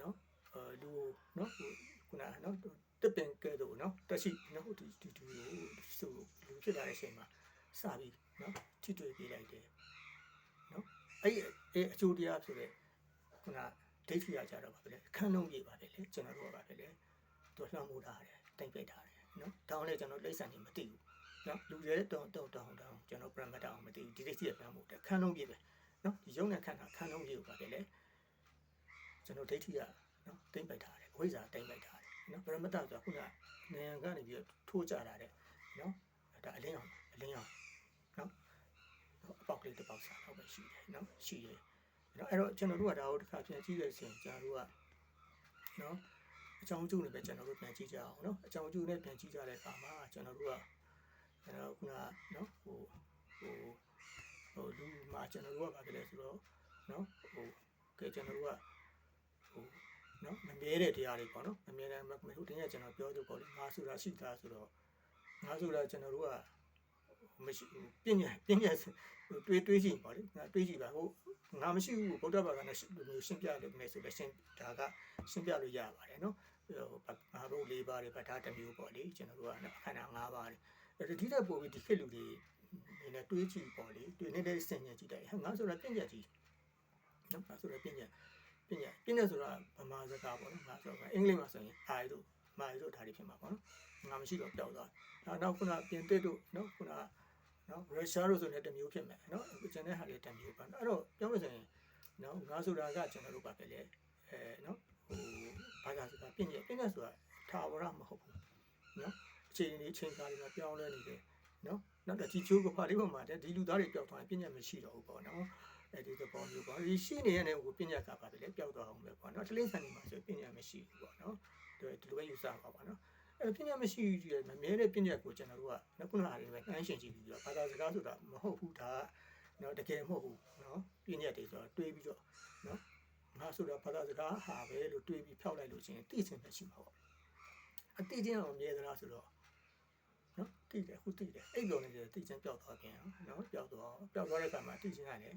[SPEAKER 1] နော်အဲလူနော်ဟိုခုနနော်တစ်ပင်ကဲတော့နော်တက်ရှိနော်ဖြစ်လာတဲ့အချိန်မှာစပြီးနော်ထိတွေ့ပြလိုက်တယ်နော်အဲ့ဒီအဲ့အကျိုးတရားဆိုတဲ့ခုနဒိဋ္ဌိရကြတော့ပါပဲလေခန်းလုံးပြေပါပဲလေကျွန်တော်တို့ကပါပဲလေသူလှမ်းမိုးထားတယ်တိတ်ပိတ်ထားတယ်နော်တောင်းလဲကျွန်တော်လိမ့်ဆန်နေမသိဘူး နော်လူတွေတောင်းတောင်းတောင်းတောင်းကျွန်တော်ပရမတ်တောင်းမသိဘူးဒီဒိဋ္ဌိရလှမ်းမိုးတယ်ခန်းလုံးပြေပဲနော်ဒီရုံနဲ့ခန်းတာခန်းလုံးပြေပါပဲလေကျွန်တော်ဒိဋ္ဌိရနော်တိတ်ပိတ်ထားတယ်ဝိဇ္ဇာတိတ်ပိတ်ထားတယ်နော်ပရမတ်ဆိုတာခုနနေရန်ကနေပြီးထိုးကြတာတဲ့နော်ဒါအလင်းအောင်အလင်းအောင်နော်အပေါက်ကလေးတစ်ပေါက်စားတော့ပဲရှိတယ်နော်ရှိတယ်နော်အဲ့တော့ကျွန်တော်တို့ကဒါကိုတစ်ခါပြန်ကြည့်ရစဉ်ကျွန်တော်တို့ကနော်အကြောင်းကျိုးနဲ့ပဲကျွန်တော်တို့ပြန်ကြည့်ကြအောင်နော်အကြောင်းကျိုးနဲ့ပြန်ကြည့်ကြတဲ့အခါမှာကျွန်တော်တို့က ကျွန်တော်ခုနနော်ဟိုဟိုဟိုလူမှာကျွန်တော်တို့ကဘာလဲဆိုတော့နော်ဟိုကဲကျွန်တော်တို့ကဟိုနော်မမြဲတဲ့တရားတွေပေါ့နော်မမြဲတဲ့မဟိုတင်းရကျွန်တော်ပြောလို့ပေါ့လေငါဆိုတာရှိတာဆိုတော့ငါဆိုတာကျွန်တော်တို့ကမရှိပညာပညာတွေးတွေးကြည့်ပါလေငါတွေးကြည့်ပါဟိုငါမရှိဘူးဗုဒ္ဓဘာသာနဲ့ရှင်းပြလို့မယ်ဆိုလည်းရှင်းဒါကရှင်းပြလို့ရပါတယ်နော်ဟိုငါတို့၄ပါးတွေဗဒါတစ်မျိုးပေါ့လေကျွန်တော်တို့ကခန္ဓာ၅ပါးတွေအဲ့ ဒီတက်ပို့ပြီးဒီခေတ်လူတွေနေနဲ့တွေးကြည့်ပေါ့လေတွေးနေတဲ့စင်ညာကြည့်တယ်ငါဆိုတာပညာကြီးနော်ငါဆိုတာပညာပညာပညာဆိုတာဗမာစကားပေါ့နော်ငါဆိုတော့အင်္ဂလိပ်မှာဆိုရင်အာရီတို့မာရီတို့ဒါတွေဖြစ်မှာပေါ့နော်ငါမရှိတော့ပျောက်သွားနောက်နောက်ခုနပြင်သစ်တို့နော်ခုနနော်ရုရှားတို့ဆိုလည်းတစ်မျိုးဖြစ်မယ်နော်ကျန်တဲ့ဟာတွေတစ်မျိုးပါအဲ့တော့ပြောလို့ဆိုရင်နော်ငါဆိုတာကကျွန်တော်တို့ပါပဲလေအဲနော်ဟိုဘာသာစကားပညာပညာဆိုတာထာဝရမဟုတ်ဘူးနော် အချိန်လေးအချိန်ကားလေးမှာပြောင်းလဲနေတယ်နော်နောက်တော့ဒီချိုးကဖာလေးပေါ်မှာဒီလူသားတွေပျောက်သွားရင်ပညာမရှိတော့ဘူးပေါ့နော်အဲဒီသဘောမျိုးပေါ့ဒီရှိနေတဲ့နဲ့ဟိုပညာကပါပဲလေပျောက်သွားအောင်ပဲပေါ့နော်တလင်းဆန်နေမှာဆိုပညာမရှိဘူးပေါ့နော်ဒီလိုပဲယူဆပါပါနော်အဲပညာမရှိဘူးဒီမမြဲတဲ့ပညာကိုကျွန်တော်တို့ကခုနကလေးပဲနှမ်းရှင်ကြည့်ပြီးတော့ဘာသာစကားဆိုတာမဟုတ်ဘူးဒါနော်တကယ်မဟုတ်ဘူးနော်ပညာတွေဆိုတော့တွေးပြီးတော့နော်ငါဆိုတော့ဘာသာစကားဟာပဲလို့တွေးပြီးဖျောက်လိုက်လို့ချင်းသိချင်မရှိမှာပေါ့အတိချင်းအောင်မြဲသလားဆိုတော့ နော်တိတယ်ခုတိတယ်အဲ့လိုနေတယ်တိချင်းပျောက်သွားပြန်နော်ပျောက်သွားပျောက်သွားတဲ့အခါမှာတိချင်းရတယ်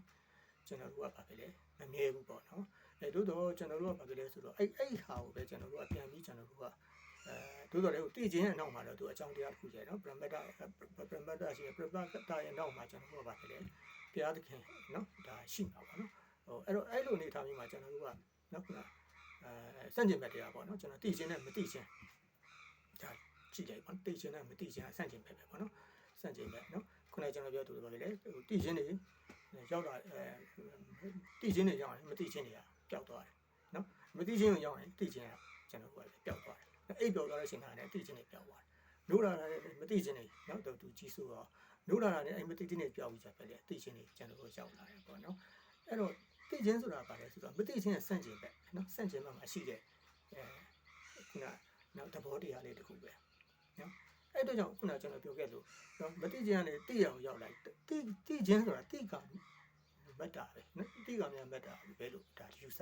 [SPEAKER 1] ကျွန်တော်တို့ကဘာပဲလဲမမြဲဘူးပေါ့နော်အဲတို့တော့ကျွန်တော်တို့ကဘာပဲလဲဆိုတော့အဲ့အဲ့ဟာကိုပဲကျွန်တော်တို့ကပြန်ပြီးကျွန်တော်တို့ကအဲတို့တော့လေတည်ခြင်းရဲ့နောက်မှာတော့သူအကြောင်းတရားတစ်ခုကျနော်ပရမတ္တပရမတ္တရှိပရမတ္တရဲ့နောက်မှာကျွန်တော်တို့ကဘာပဲလဲတရားသခင်နော်ဒါရှိမှာပါနော်ဟိုအဲ့တော့အဲ့လိုအနေထားမျိုးမှာကျွန်တော်တို့ကနော်ခုနအဲစန့်ကျင်ဘက်တရားပေါ့နော်ကျွန်တော်တည်ခြင်းနဲ့မတည်ခြင်း ဒါကြည့်လိုက်ပါတည်ခြင်းနဲ့မတည်ခြင်းအဆန့်ကျင်ဘက်ပဲပေါ့နော်စန့်ကျင်ဘက်နော်ခုနကျွန်တော်ပြောသူတို့ကလေဟိုတည်ခြင်းတွေရောက်လာအဲတည်ခြင်းတွေရောက်ရင်မတည်ခြင်းတွေကပျောက်သွားတယ်နော်မတည်ခြင်းကိုရောက်ရင်တည်ခြင်းကကျွန်တော်တို့ကပျောက်သွားတယ်အိပ်ပျောက်သွားတဲ့အချိန်ကလည်းတည်ခြင်းတွေပျောက်သွားတယ်နိုးလာတာလည်းမတည်ခြင်းတွေနော်တော့သူကြီးဆိုတော့နိုးလာတာလည်းအဲ့မတည်ခြင်းတွေပျောက်ပြီးကြပဲလေတည်ခြင်းတွေကျွန်တော်တို့ရောက်လာတယ်ပေါ့နော်အဲ့တော့တည်ခြင်းဆိုတာပါလဲဆိုတော့မတည်ခြင်းရဲ့စန့်ကျင်ဘက်နော်စန့်ကျင်ဘက်မှာရှိတဲ့အဲခုနနောက်သဘောတရားလေးတစ်ခုပဲ နော်အဲ့တော့ကြောင့်ခုနကျွန်တော်ပြောခဲ့လို့နော်မတိကျန်နဲ့တိရအောင်ရောက်လိုက်တိတိချင်းဆိုတာတိကမတ်တာပဲနော်တိကမြန်မတ်တာပဲလို့ဒါယူဆ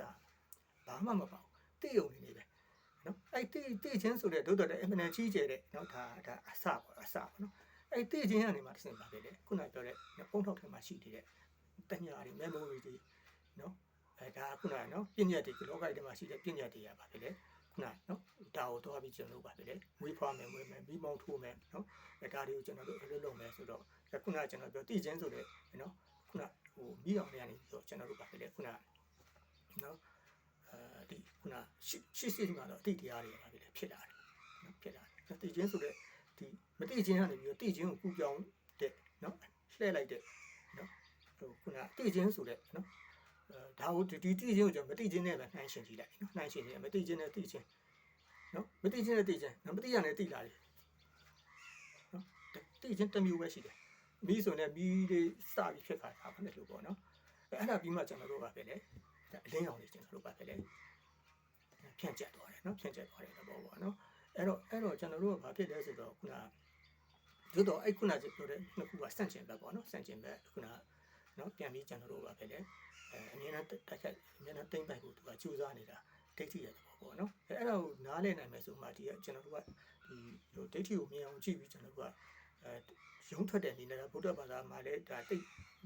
[SPEAKER 1] ဘာမှမပေါ့တိယုံနေနေပဲနော်အဲ့တိတိချင်းဆိုတဲ့ဒုတော်တဲ့အမှန်ကြီးကျယ်တဲ့နော်ဒါဒါအစပေါ့အစပေါ့နော်အဲ့တိချင်းကနေမှတစ်စင်ပါပဲလေခုနပြောတဲ့ပုံထောက်ထဲမှာရှိနေတဲ့တညာတွေ memory တွေနော်အဲဒါခုနနော်ပြည့်ညက်တွေလောကကြီးထဲမှာရှိတဲ့ပြည့်ညက်တွေရပါပဲလေခု နနော်ဒါကိုတော့ပြီးကျွန်တော်တို့ပါပဲလေမွေးဖွားမယ်မွေးမယ်မိမောင်းထိုးမယ်နော်အဲဒါတွေကိုကျွန်တော်တို့အလုပ်လုပ်မယ်ဆိုတော့ခုနကျွန်တော်ပြောတည်ခြင်းဆိုတဲ့နော်ခုနဟိုမိအောင်တွေကနေပြီးတော့ကျွန်တော်တို့ပါပဲလေခုနနော်အဲဒီခုနရှိရှိစီမှာတော့အတိတရားတွေပါပဲလေဖြစ်လာတယ်နော်ဖြစ်လာတယ်တည်ခြင်းဆိုတဲ့ဒီမတည်ခြင်းကနေပြီးတော့တည်ခြင်းကိုကူပြောင်းတဲ့နော်လှည့်လိုက်တဲ့နော်ဟိုခုနတည်ခြင်းဆိုတဲ့နော် ဒါကိုဒီတိချင်းကိုကျွန်တော်မတိချင်းနဲ့ပဲနှိုင်းရှင်ကြည့်လိုက်နော်နှိုင်းရှင်ကြည့်မတိချင်းနဲ့တိချင်းနော်မတိချင်းနဲ့တိချင်းနော်မတိရနဲ့တိလာတယ်နော်တိချင်းတစ်မျိုးပဲရှိတယ်မီးဆိုနဲ့မီးလေးစပြီးဖြစ်ခါတာပါနဲ့လို့ပေါ့နော်အဲ့ဒါပြီးမှကျွန်တော်တို့ကပဲလေအလင်းအောင်လေးကျွန်တော်တို့ကပဲလေဖြန့်ကျက်သွားတယ်နော်ဖြန့်ကျက်သွားတဲ့သဘောပေါ့နော်အဲ့တော့အဲ့တော့ကျွန်တော်တို့ကဘာဖြစ်လဲဆိုတော့ခုနသို့တော့အဲ့ခုနပြောတဲ့နှစ်ခုကစန့်ကျင်ဘက်ပေါ့နော်စန့်ကျင်ဘက်ခုနနော်ပြန်ပြီးကျွန်တော်တို့ကပဲလေ အဲအမြဲတမ်းတိုက်ခိုက်အမြဲတမ်းတိမ့်ပိုက်ဖို့သူကကြိုးစားနေတာဒိဋ္ဌိရဲ့သဘောပေါ့နော်အဲအဲ့ဒါကိုနားလည်နိုင်မယ်ဆိုမှဒီကကျွန်တော်တို့ကဒီဟိုဒိဋ္ဌိကိုမြင်အောင်ကြည့်ပြီးကျွန်တော်တို့ကအဲရုံးထွက်တဲ့အနေနဲ့ဗုဒ္ဓဘာသာမှာလည်းဒါတိတ်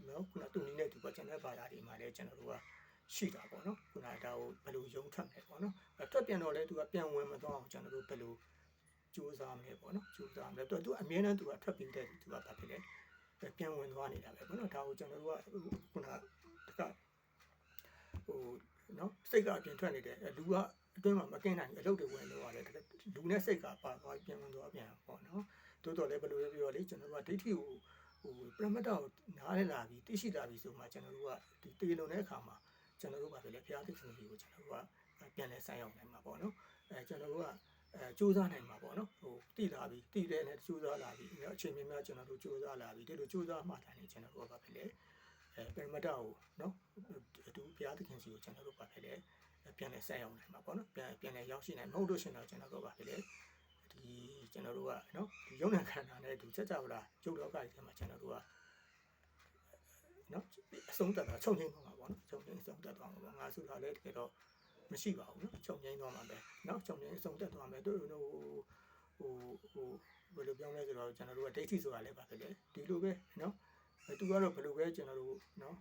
[SPEAKER 1] နော်ခုနသူ့နည်းနဲ့သူကကျွန်တော်ဘာသာတွေမှာလည်းကျွန်တော်တို့ကရှိတာပေါ့နော်ခုနဒါကိုဘယ်လိုရုံးထွက်မလဲပေါ့နော်ထွက်ပြန်တော့လဲသူကပြန်ဝင်မသွားအောင်ကျွန်တော်တို့ဘယ်လိုစူးစမ်းမယ်ပေါ့နော်စူးစမ်းမယ်သူကသူအမြဲတမ်းသူကထွက်ပြီးတဲ့သူကဘာဖြစ်လဲပြန်ဝင်သွားနေတာပဲပေါ့နော်ဒါကိုကျွန်တော်တို့ကခုနတက ဟိုနော်စိတ်ကအပြင်ထွက်နေတယ်လူကအတွင်းမှာမကင်းနိုင်အလုပ်တွေဝင်လို့ရတယ်လူနဲ့စိတ်ကပါသွားပြန်ဝင်သွားပြန်ပေါ့နော်တိုးတော်လည်းဘယ်လိုပဲပြောလေကျွန်တော်တို့ကဒိဋ္ဌိကိုဟိုပရမတ္တကိုနားလည်လာပြီးသိရှိလာပြီးဆိုမှကျွန်တော်တို့ကဒီတေလုံတဲ့အခါမှာကျွန်တော်တို့ကပဲလေဘုရားသခင်ကြီးကိုကျွန်တော်တို့ကပြန်လဲဆိုင်အောင်နိုင်မှာပေါ့နော်အဲကျွန်တော်တို့ကအဲစူးစမ်းနိုင်မှာပေါ့နော်ဟိုတည်လာပြီတည်တဲ့နဲ့စူးစမ်းလာပြီအချိန်မြင့်များကျွန်တော်တို့စူးစမ်းလာပြီဒီလိုစူးစမ်းမှတိုင်းနေကျွန်တော်တို့ကပဲလေ အဲပရမတ္တကိုနော်အတူဘုရားသခင်စီကိုကျွန်တော်တို့ပါပဲလေပြန်လဲဆိုင်အောင်နိုင်မှာပေါ့နော်ပြန်ပြန်လဲရောက်ရှိနိုင်မဟုတ်လို့ရှင်တော့ကျွန်တော်တို့ပါပဲလေဒီကျွန်တော်တို့ကနော်ဒီယုံနာခန္ဓာနဲ့ဒီစัจ java လာကျုပ်တော့ကကြီးမှာကျွန်တော်တို့ကနော်အဆုံးတက်တာချုပ်ငိမ့်သွားမှာပေါ့နော်ချုပ်ငိမ့်အဆုံးတက်သွားမှာပေါ့ငါဆိုတာလည်းတကယ်တော့မရှိပါဘူးနော်ချုပ်ငိမ့်သွားမှာပဲနော်ချုပ်ငိမ့်အဆုံးတက်သွားမယ်တို့ဟိုဟိုဟိုဘယ်လိုပြောလဲဆိုတော့ကျွန်တော်တို့ကဒိဋ္ဌိဆိုတာလည်းပါပဲလေဒီလိုပဲနော် သူကတော့ဘယ်လိုပဲကျွန်တော်တို့နော်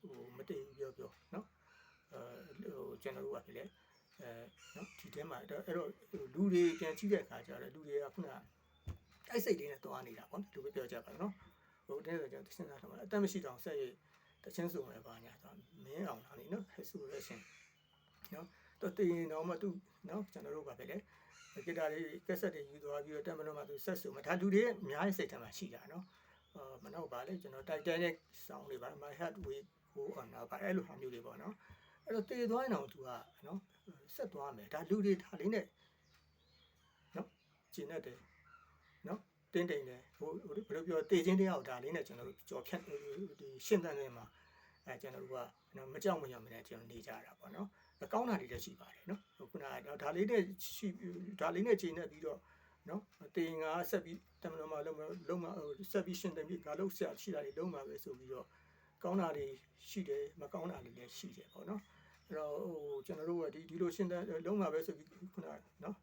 [SPEAKER 1] ဟိုမတည်ဘူးပြောပြောနော်အဲဟိုကျွန်တော်တို့ကပဲလေအဲနော်ဒီထဲမှာအဲ့တော့လူတွေပြန်ကြည့်တဲ့အခါကျတော့လူတွေကခုနအဲ့စိတ်တွေနဲ့တွားနေတာပေါ့နော်ဒီလိုပဲပြောကြပါတော့ဟိုတဲ့ဆိုကျွန်တော်စဉ်းစားတော့အတတ်မရှိတော့ဆက်ရတချင်းစုံပဲပါညာဆိုမင်းအောင်လာနေနော်ဟဲ့ဆိုရရှင်နော်တော့တင်တော့မှသူနော်ကျွန်တော်တို့ကပဲလေဂီတာတွေကက်ဆက်တွေယူသွားပြီးတော့တက်မလို့မှသူဆက်စုံမှာဒါလူတွေရဲ့အများကြီးစိတ်ထဲမှာရှိတာနော်အာ မနောက်ပါလေကျွန်တော် Titanic sound တွေပါ My Heart Will Go On ပါအဲ့လိုဟာမျိုးတွေပေါ့နော်အဲ့တော့တည်သွားရင်တော့သူကနော်ဆက်သွားမယ်ဒါလူတွေဒါလေးနဲ့နော်ကျင်တတ်တယ်နော်တင်းတိမ်တယ်ဟိုဘယ်လိုပြောတည်ချင်းတရားကိုဒါလေးနဲ့ကျွန်တော်တို့ကြော်ဖြတ်ဒီရှင်းတဲ့နေမှာအဲကျွန်တော်တို့ကနော်မကြောက်မရွံ့မနဲ့ကျွန်တော်နေကြတာပေါ့နော်ကောင်းတာတွေလည်းရှိပါတယ်နော်ဟိုခုနကဒါလေးနဲ့ရှိဒါလေးနဲ့ချိန်နေပြီးတော့ နော်တင်ငါဆက်ပြီးတမန်တော်မှာလုံးမလုံးမဆက်ပြီးရှင်းတယ်ပြီးငါလုံးဆက်ရှိတာတွေလုံးမှာပဲဆိုပြီးတော့ကောင်းတာတွေရှိတယ်မကောင်းတာတွေလည်းရှိတယ်ပေါ့နော်အဲ့တော့ဟိုကျွန်တော်တို့ကဒီဒီလိုရှင်းတဲ့လုံးမှာပဲဆိုပြီးခုနနော်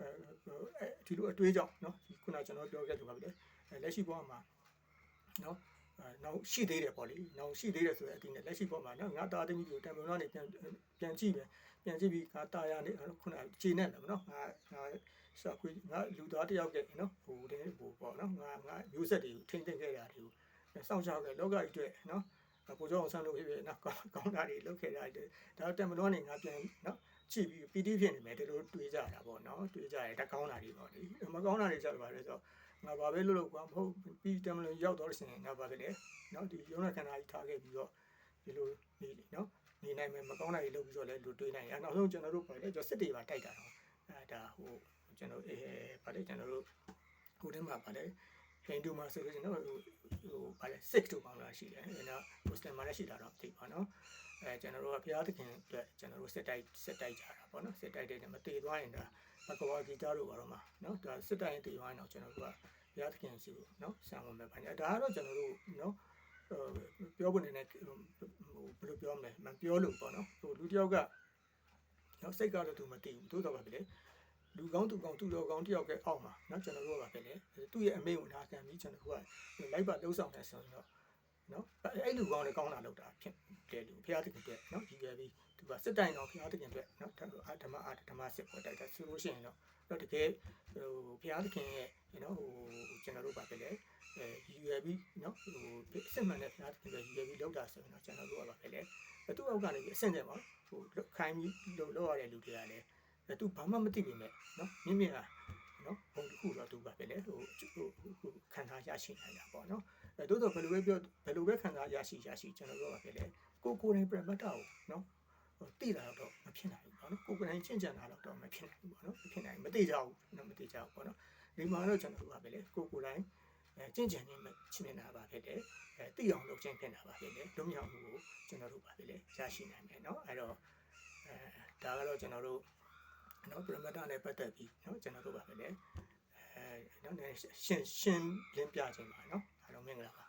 [SPEAKER 1] အဲဒီလိုအတွေးကြောင့်နော်ခုနကျွန်တော်ပြောခဲ့သူပါပြီလေလက်ရှိဘဝမှာနော်အဲနောက်ရှိသေးတယ်ပေါ့လေနောက်ရှိသေးတယ်ဆိုတဲ့အတိနဲ့လက်ရှိပေါ်မှာနော်ငါတာသမီးကိုတံမွန်ကနေပြန်ပြန်ကြည့်မယ်ပြန်ကြည့်ပြီးငါတာရနေခုနခြေနဲ့မယ်နော်ငါငါ စာခွေးငါလူသားတယောက်ကနော်ဟိုတဲ့ဟိုပေါ့နော်ငါငါမျိုးဆက်တွေကိုထိမ့်သိမ့်ခဲ့တာတွေကိုစောင့်ရှောက်ခဲ့လောကကြီးအတွက်နော်ပိုကြောအောင်ဆန်းလို့ဖြစ်ဖြစ်နော်ကောင်းကောင်းတာတွေလုပ်ခဲ့တာတွေဒါတံမွန်ကနေငါပြန်နော်ကြည့်ပြီးပီတိဖြစ်နေမယ်ဒီလိုတွေးကြတာပေါ့နော်တွေးကြတယ်တကောင်းတာတွေပေါ့လေမကောင်းတာတွေကြတော့ပါလေဆိုတော့ငါဘာပဲလုပ်လို့ကွာမဟုတ်ပြီးတမလို့ရောက်တော့ရှင်ငါဘာပဲလေနော်ဒီရုံးရခန္ဓာကြီးထားခဲ့ပြီးတော့ဒီလိုနေနော်နေနိုင်မယ်မကောင်းတာတွေလုပ်ပြီးတော့လည်းလူတွေးနိုင်ရနောက်ဆုံးကျွန်တော်တို့ပါလေကျွန်တော်စစ်တွေပါတိုက်တာတော့အဲဒါဟို ကျွန်တော်အဲပါလေကျွန်တော်တို့ဟိုထဲမှာပါလေဟိန္ဒူမှာဆိုလို့ကျွန်တော်ဟိုဟိုပါလေ sick တို့ပေါင်းလာရှိတယ်အဲနော်မွတ်စလင်မှာလည်းရှိတာတော့သိပါနော်အဲကျွန်တော်တို့ကဘုရားသခင်အတွက်ကျွန်တော်တို့စစ်တိုက်စစ်တိုက်ကြတာပေါ့နော်စစ်တိုက်တဲ့မတည်သွားရင်ဒါဘဂဝါဂီတာတို့ဘာတော့မှာနော်ဒါစစ်တိုက်ရင်တည်သွားရင်တော့ကျွန်တော်တို့ကဘုရားသခင်စီကိုနော်ဆံဝင်မဲ့ပါညာဒါကတော့ကျွန်တော်တို့နော်ပြောဖို့နေနဲ့ဟိုဘယ်လိုပြောမလဲမပြောလို့ပေါ့နော်ဟိုလူတယောက်ကနော်စိတ်ကတော့သူမတည်ဘူးသို့တော်ပါပဲလေ လူကောင်းသူကောင်းသူတော်ကောင်းတယောက်ကအောက်မှာနော်ကျွန်တော်တို့ကပဲလေသူ့ရဲ့အမိန့်ကိုနာခံပြီးကျွန်တော်တို့ကလိုက်ပါလှုပ်ဆောင်နေဆိုတော့နော်အဲ့လူကောင်းလည်းကောင်းတာလုပ်တာဖြစ်တယ်လူဘုရားသခင်အတွက်နော်ဒီပဲပြီးသူကစစ်တိုင်တော်ဘုရားသခင်အတွက်နော်ဓမ္မအာဓမ္မစစ်ပေါ်တိုက်တာဆိုလို့ရှိရင်တော့တော့တကယ်ဟိုဘုရားသခင်ရဲ့နော်ဟိုကျွန်တော်တို့ပါပဲလေအဲယူရပြီးနော်ဟိုအစစ်မှန်တဲ့ဘုရားသခင်ကယူရပြီးလောက်တာဆိုရင်တော့ကျွန်တော်တို့ကပါပဲလေသူ့အောက်ကနေပြီးအဆင့်တယ်ပေါ့ဟိုခိုင်းပြီးလောက်လောက်ရတဲ့လူတွေကလည်း သူဘာမှမသိပေမဲ့နော်မြင့်မြင့်ကနော်ဘုံတစ်ခုတော့သူပါပဲလေဟိုဟိုခံစားရရှိနိုင်တာပေါ့နော်အဲတိုးတော့ဘယ်လိုပဲပြောဘယ်လိုပဲခံစားရရှိရရှိကျွန်တော်တို့ပါပဲလေကိုကိုတိုင်းပြမတ်တာကိုနော်ဟိုတိလာတော့မဖြစ်နိုင်ဘူးပေါ့နော်ကိုကိုတိုင်းချင့်ကြံတာတော့မဖြစ်နိုင်ဘူးပေါ့နော်မဖြစ်နိုင်မသိကြဘူးနော်မသိကြဘူးပေါ့နော်ဒီမှာတော့ကျွန်တော်တို့ပါပဲလေကိုကိုတိုင်းအဲကျင့်ကြံနေမှချင်နေတာပါဖြစ်တယ်အဲသိအောင်လုပ်ခြင်းဖြစ်နေတာပါဖြစ်တယ်လွတ်မြောက်မှုကိုကျွန်တော်တို့ပါပဲလေရရှိနိုင်မယ်เนาะအဲ့တော့အဲဒါကတော့ကျွန်တော်တို့ နော်ပရမတ္တနဲ့ပတ်သက်ပြီးနော်ကျွန်တော်တို့ပါပဲလေအဲနော်ရှင်ရှင်လင်းပြခြင်းပါနော်အားလုံးမင်္ဂလာပါ